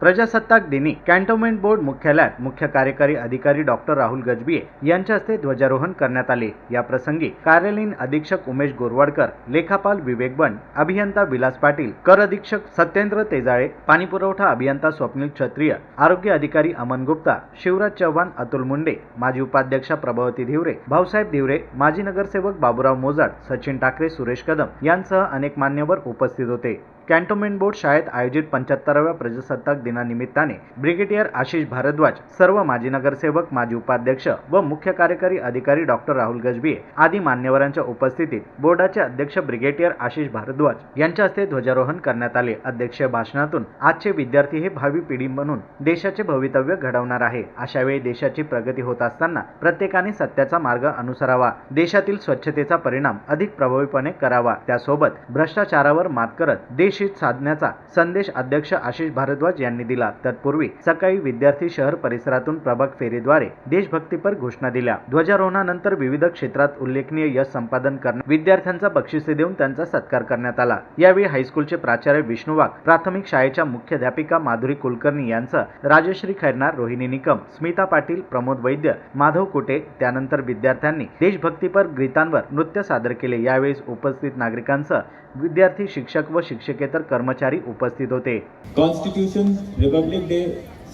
प्रजासत्ताक दिनी cantonment board मुख्यालयात मुख्य कार्यकारी अधिकारी डॉक्टर राहुल गजबिये यांच्या हस्ते ध्वजारोहण करण्यात आले. या प्रसंगी कार्यालयीन अधीक्षक उमेश गोरवाडकर लेखापाल विवेक बंड अभियंता विलास पाटील कर अधीक्षक सत्येंद्र तेजाळे पाणीपुरवठा अभियंता स्वप्नील क्षत्रिय आरोग्य अधिकारी अमन गुप्ता शिवराज चव्हाण अतुल मुंडे माजी उपाध्यक्षा प्रभावती धिवरे भाऊसाहेब धिवरे माजी नगरसेवक बाबुराव मोजाड सचिन ठाकरे सुरेश कदम यांसह अनेक मान्यवर उपस्थित होते. कॅन्टोन्मेंट बोर्ड शाळेत आयोजित पंच्याहत्तराव्या प्रजासत्ताक दिनानिमित्ताने ब्रिगेडियर आशिष भारद्वाज सर्व माजी नगरसेवक माजी उपाध्यक्ष व मुख्य कार्यकारी अधिकारी डॉक्टर राहुल गजबिये आदी मान्यवरांच्या उपस्थितीत बोर्डाचे अध्यक्ष ब्रिगेडियर आशिष भारद्वाज यांच्या हस्ते ध्वजारोहण करण्यात आले. अध्यक्षीय भाषणातून आजचे विद्यार्थी हे भावी पिढी म्हणून देशाचे भवितव्य घडवणार आहे. अशा वेळी देशाची प्रगती होत असताना प्रत्येकाने सत्याचा मार्ग अनुसरावा. देशातील स्वच्छतेचा परिणाम अधिक प्रभावीपणे करावा. त्यासोबत भ्रष्टाचारावर मात करत देश हित साधण्याचा संदेश अध्यक्ष आशिष भारद्वाज यांनी दिला. तत्पूर्वी सकाळी विद्यार्थी शहर परिसरातून प्रभाग फेरीद्वारे देशभक्तीपर घोषणा दिल्या. ध्वजारोहणानंतर विविध क्षेत्रात उल्लेखनीय यश संपादन करणे विद्यार्थ्यांचा बक्षिसे देऊन त्यांचा सत्कार करण्यात आला. यावेळी हायस्कूलचे प्राचार्य विष्णू वाघ प्राथमिक शाळेच्या मुख्याध्यापिका माधुरी कुलकर्णी यांचं राजश्री खैरनार रोहिणी निकम स्मिता पाटील प्रमोद वैद्य माधव कुटे त्यानंतर विद्यार्थ्यांनी देशभक्तीपर गीतांवर नृत्य सादर केले. यावेळी उपस्थित नागरिकांसह विद्यार्थी शिक्षक व शिक्षकेतर कर्मचारी उपस्थित होते। कॉन्स्टिट्यूशन रिपब्लिक डे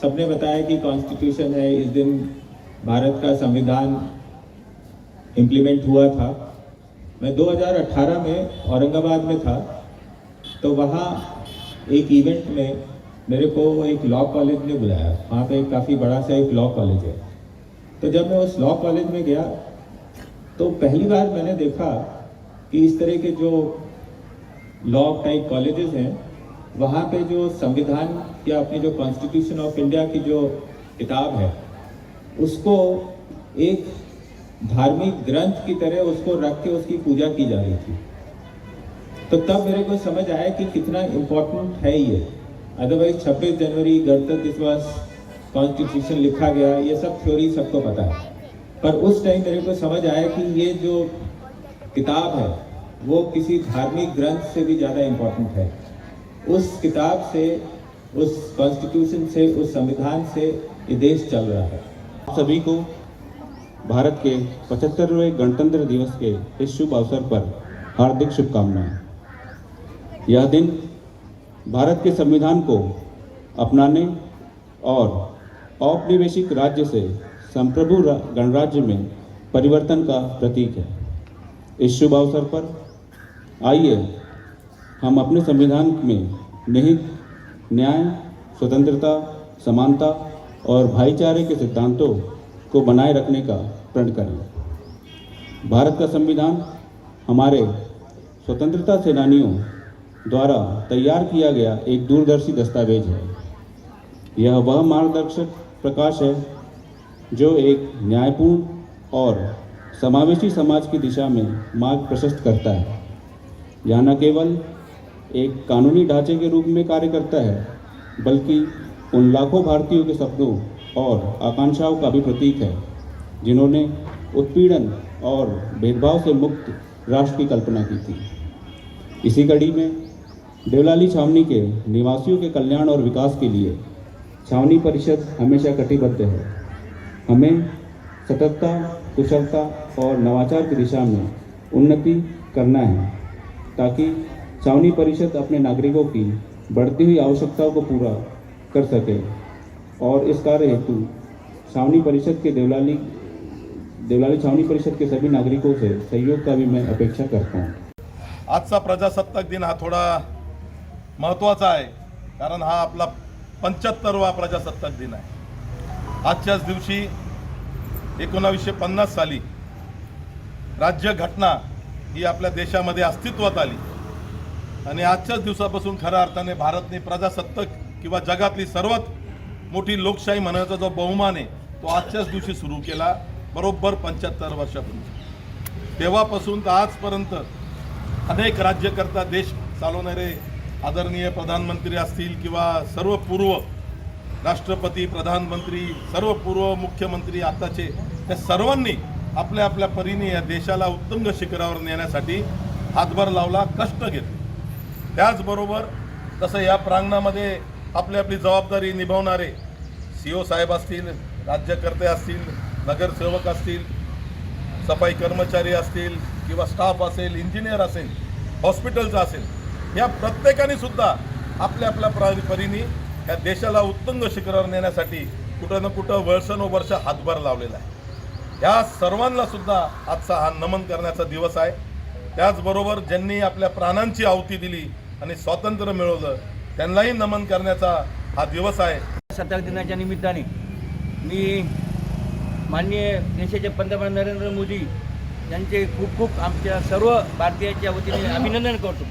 सबने बताया कि कॉन्स्टिट्यूशन है, इस दिन भारत का संविधान इम्प्लीमेंट हुआ था। मैं 2018 में औरंगाबाद में था तो वहाँ एक इवेंट में मेरे को एक लॉ कॉलेज ने बुलाया। वहाँ पे एक काफ़ी बड़ा सा एक लॉ कॉलेज है। तो जब मैं उस लॉ कॉलेज में गया तो पहली बार मैंने देखा कि इस तरह के जो लॉ टाइप कॉलेजेस हैं, वहाँ पे जो संविधान या अपनी जो कॉन्स्टिट्यूशन ऑफ़ इंडिया की जो किताब है, उसको एक धार्मिक ग्रंथ की तरह उसको रख के उसकी पूजा की जा रही थी। तो तब मेरे को समझ आया कि कितना इम्पोर्टेंट है ये। अदरवाइज़ 26 जनवरी, गणतंत्र दिवस कॉन्स्टिट्यूशन लिखा गया, ये सब थ्योरी सबको पता है। पर उस टाइम मेरे को समझ आया कि ये जो किताब है वो किसी धार्मिक ग्रंथ से भी ज़्यादा इम्पोर्टेंट है। उस किताब से, उस कॉन्स्टिट्यूशन से, उस संविधान से ये देश चल रहा है। सभी को भारत के पचहत्तरवें गणतंत्र दिवस के इस शुभ अवसर पर हार्दिक शुभकामनाएँ। यह दिन भारत के संविधान को अपनाने और औपनिवेशिक राज्य से संप्रभु गणराज्य में परिवर्तन का प्रतीक है। इस शुभ अवसर पर आइए, हम अपने संविधान में निहित, न्याय, स्वतंत्रता, समानता और भाईचारे के सिद्धांतों को बनाए रखने का प्रण करें। भारत का संविधान हमारे स्वतंत्रता सेनानियों द्वारा तैयार किया गया एक दूरदर्शी दस्तावेज़ है। यह वह मार्गदर्शक प्रकाश है जो एक न्यायपूर्ण और समावेशी समाज की दिशा में मार्ग प्रशस्त करता है। यह न केवल एक कानूनी ढांचे के रूप में कार्य करता है, बल्कि उन लाखों भारतीयों के सपनों और आकांक्षाओं का भी प्रतीक है, जिन्होंने उत्पीड़न और भेदभाव से मुक्त राष्ट्र की कल्पना की थी। इसी कड़ी में देवलाली छावनी के निवासियों के कल्याण और विकास के लिए छावनी परिषद हमेशा कटिबद्ध है। हमें सतर्कता कुशलता और नवाचार की दिशा में उन्नति करना है ताकि छावनी परिषद अपने नागरिकों की बढ़ती हुई आवश्यकताओं को पूरा कर सके। और इस कार्य हेतु छावनी परिषद के देवलाली देवलाली छावनी परिषद के सभी नागरिकों से सहयोग का भी मैं अपेक्षा करता हूँ। आजचा प्रजासत्ताक दिन हा थोडा महत्त्वाचा आहे कारण हा आपला पंच्याहत्तरवा प्रजासत्ताक दिन आहे. आजच्याच दिवशी एकोणावीसशे पन्नास साली राज्यघटना ही आपल्या देशामध्ये अस्तित्वात आली. आणि आजच्याच दिवसापासून खऱ्या अर्थाने भारतने प्रजासत्ताक किंवा जगातली सर्वात मोठी लोकशाही म्हणायचा जो बहुमान आहे तो आजच्याच दिवशी सुरू केला बरोबर पंच्याहत्तर वर्षापूर्वी. तेव्हापासून तर आजपर्यंत अनेक राज्यकर्ता देश चालवणारे आदरणीय प्रधानमंत्री असतील किंवा सर्व पूर्व राष्ट्रपती प्रधानमंत्री सर्व पूर्व मुख्यमंत्री आताचे त्या सर्वांनी आपल्या आपल्या परीने या देशाला उत्तुंग शिखरावर नेण्यासाठी हातभार लावला कष्ट घेतले. त्याचबरोबर तसं या प्रांगणामध्ये आपली आपली जबाबदारी निभावणारे सी ओ साहेब असतील राज्यकर्ते असतील नगरसेवक असतील सफाई कर्मचारी असतील किंवा स्टाफ असेल इंजिनियर असेल हॉस्पिटलचं असेल या प्रत्येकाने सुद्धा आपल्या आपल्या प्रा- परीने या देशाला उत्तुंग शिखरावर नेण्यासाठी कुठं ना कुठं वर्षानुवर्ष हातभार लावलेला आहे. या सर्वांना सुद्धा आजचा हा नमन करण्याचा दिवस आहे. त्याचबरोबर ज्यांनी आपल्या प्राणांची आहुती दिली आणि स्वातंत्र्य मिळवलं त्यांनाही नमन करण्याचा हा दिवस आहे. सत्ताक दिनाच्या निमित्ताने मी माननीय देशाचे पंतप्रधान नरेंद्र मोदी यांचे खूप खूप आमच्या सर्व भारतीयांच्या वतीने अभिनंदन करतो.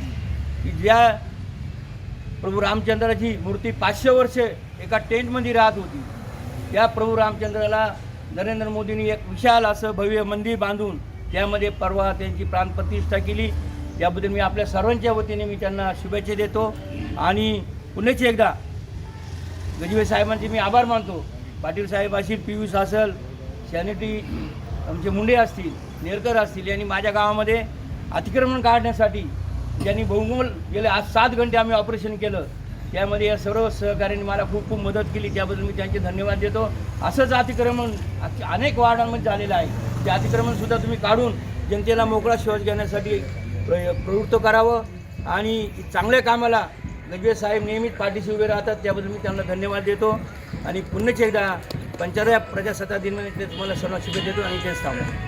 की ज्या प्रभू रामचंद्राची मूर्ती पाचशे वर्षे एका टेंटमध्ये राहत होती. त्या प्रभू रामचंद्राला नरेंद्र मोदींनी एक विशाल असं भव्य मंदिर बांधून त्यामध्ये परवा त्यांची प्राणप्रतिष्ठा केली. याबद्दल मी आपल्या सर्वांच्या वतीने मी त्यांना शुभेच्छा देतो. आणि पुन्हा एकदा गजवे साहेबांचे मी आभार मानतो. पाटील साहेब असतील पियुष असेल सॅनिटरी आमचे मुंडे असतील नेरकर असतील यांनी माझ्या गावामध्ये अतिक्रमण काढण्यासाठी ज्यांनी बहुमोल गेले. आज सात घंटे आम्ही ऑपरेशन केलं. त्यामध्ये या सर्व सहकार्यांनी मला खूप खूप मदत केली. त्याबद्दल मी त्यांचे धन्यवाद देतो. असंच अतिक्रमण अनेक वार्डांमध्ये झालेलं आहे. ते अतिक्रमणसुद्धा तुम्ही काढून जनतेला मोकळा श्वास घेण्यासाठी प्र प्रवृत्त करावं आणि चांगल्या कामाला गजवे साहेब नियमित पाठीशी उभे राहतात. त्याबद्दल मी त्यांना धन्यवाद देतो. आणि पुन्हा एकदा पंचायत प्रजासत्ताक दिनानिमित्त तुम्हाला सर्व शुभेच्छा देतो आणि तेच थांबतो